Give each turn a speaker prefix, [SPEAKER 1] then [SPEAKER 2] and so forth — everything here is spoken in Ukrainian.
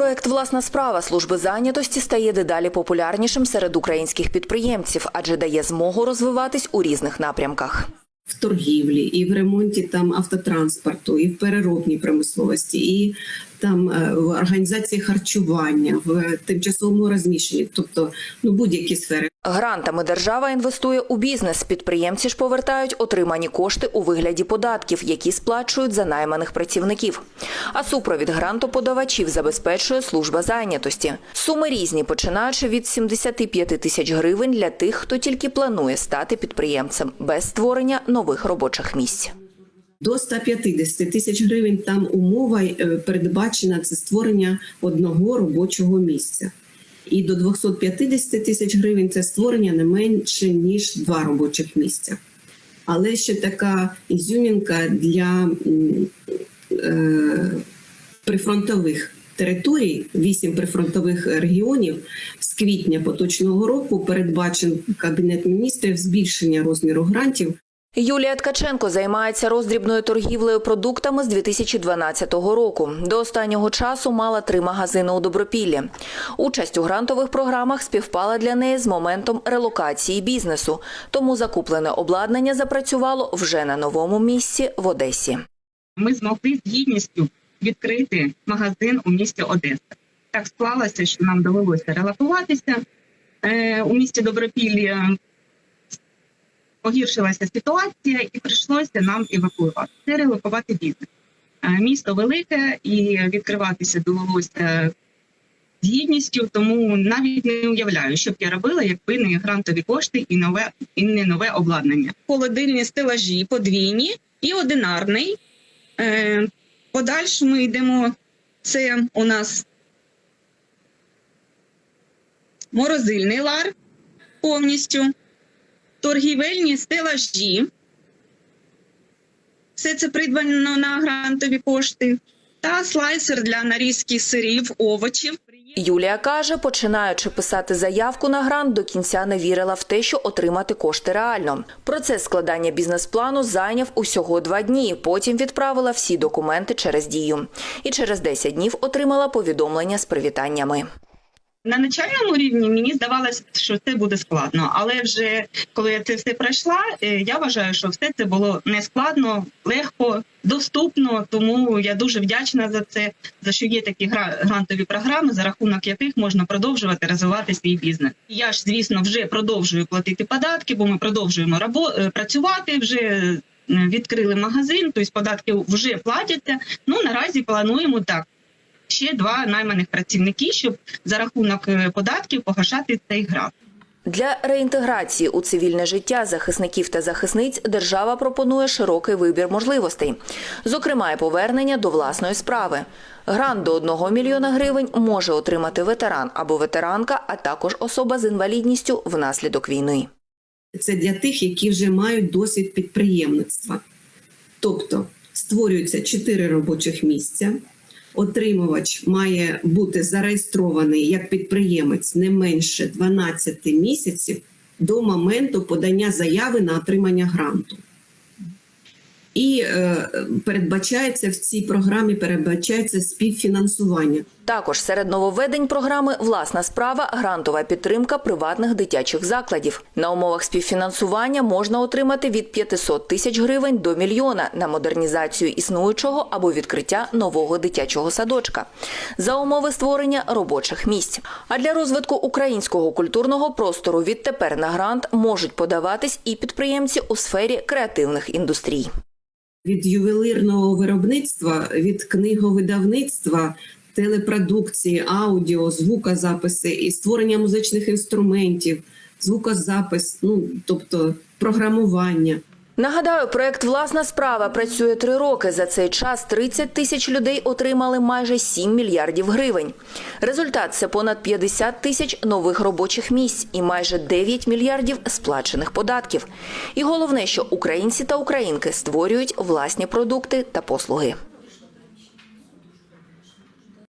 [SPEAKER 1] Проект Власна справа служби зайнятості стає дедалі популярнішим серед українських підприємців, адже дає змогу розвиватись у різних напрямках.
[SPEAKER 2] в торгівлі, і в ремонті там автотранспорту, і в переробній промисловості, і там е, в організації харчування, в тимчасовому розміщенні, тобто ну будь-які сфери.
[SPEAKER 1] Грантами держава інвестує у бізнес. Підприємці ж повертають отримані кошти у вигляді податків, які сплачують за найманих працівників. А супровід грантоподавачів забезпечує служба зайнятості. Суми різні, починаючи від 75 тисяч гривень для тих, хто тільки планує стати підприємцем без створення нових робочих місць.
[SPEAKER 2] До 150 тисяч гривень там умова е, передбачена це створення одного робочого місця. І до 250 тисяч гривень це створення не менше ніж два робочих місця. Але ще така ізюмінка для е, прифронтових територій, вісім прифронтових регіонів з квітня поточного року передбачен Кабінет міністрів збільшення розміру грантів
[SPEAKER 1] Юлія Ткаченко займається роздрібною торгівлею продуктами з 2012 року. До останнього часу мала три магазини у Добропіллі. Участь у грантових програмах співпала для неї з моментом релокації бізнесу, тому закуплене обладнання запрацювало вже на новому місці в Одесі.
[SPEAKER 3] ми змогли з гідністю відкрити магазин у місті Одеса. Так склалося, що нам довелося релакуватися е, у місті Добропіллі. Погіршилася ситуація, і прийшлося нам евакуювати. Це релокувати бізнес. Е, Місто велике і відкриватися довелося з гідністю, тому навіть не уявляю, що б я робила, якби не грантові кошти і нове і не нове обладнання. Холодильні стелажі подвійні і одинарний. Е, Подальшому йдемо. Це у нас морозильний лар повністю, торгівельні стелажі. Все це придбано на грантові кошти, та слайсер для нарізки сирів, овочів.
[SPEAKER 1] Юлія каже, починаючи писати заявку на грант, до кінця не вірила в те, що отримати кошти реально. Процес складання бізнес-плану зайняв усього два дні. Потім відправила всі документи через дію. І через 10 днів отримала повідомлення з привітаннями.
[SPEAKER 3] На начальному рівні мені здавалося, що це буде складно, але вже коли я це все пройшла, е, я вважаю, що все це було не складно, легко, доступно. Тому я дуже вдячна за це, за що є такі грантові програми, за рахунок яких можна продовжувати розвивати свій бізнес. Я ж, звісно, вже продовжую платити податки, бо ми продовжуємо рабо- е, працювати вже. е, Відкрили магазин, тобто податки вже платяться. Ну наразі плануємо так ще два найманих працівники, щоб за рахунок е, податків погашати цей грант.
[SPEAKER 1] Для реінтеграції у цивільне життя захисників та захисниць держава пропонує широкий вибір можливостей, зокрема, і повернення до власної справи. Грант до 1 мільйона гривень може отримати ветеран або ветеранка, а також особа з інвалідністю внаслідок війни.
[SPEAKER 2] це для тих, які вже мають досвід підприємництва. Тобто створюється 4 робочих місця. Отримувач має бути зареєстрований як підприємець не менше 12 місяців до моменту подання заяви на отримання гранту. І е, передбачається в цій програмі передбачається співфінансування.
[SPEAKER 1] Також серед нововведень програми Власна справа грантова підтримка приватних дитячих закладів. На умовах співфінансування можна отримати від 500 тисяч гривень до мільйона на модернізацію існуючого або відкриття нового дитячого садочка за умови створення робочих місць. А для розвитку українського культурного простору відтепер на грант можуть подаватись і підприємці у сфері креативних індустрій.
[SPEAKER 2] Від ювелирного виробництва, від книговидавництва, телепродукції, аудіо, звукозаписи і створення музичних інструментів, звукозапис, ну тобто програмування.
[SPEAKER 1] Нагадаю, проект Власна справа працює три роки. За цей час 30 тисяч людей отримали майже 7 мільярдів гривень. Результат це понад 50 тисяч нових робочих місць і майже 9 мільярдів сплачених податків. І головне, що українці та українки створюють власні продукти та послуги.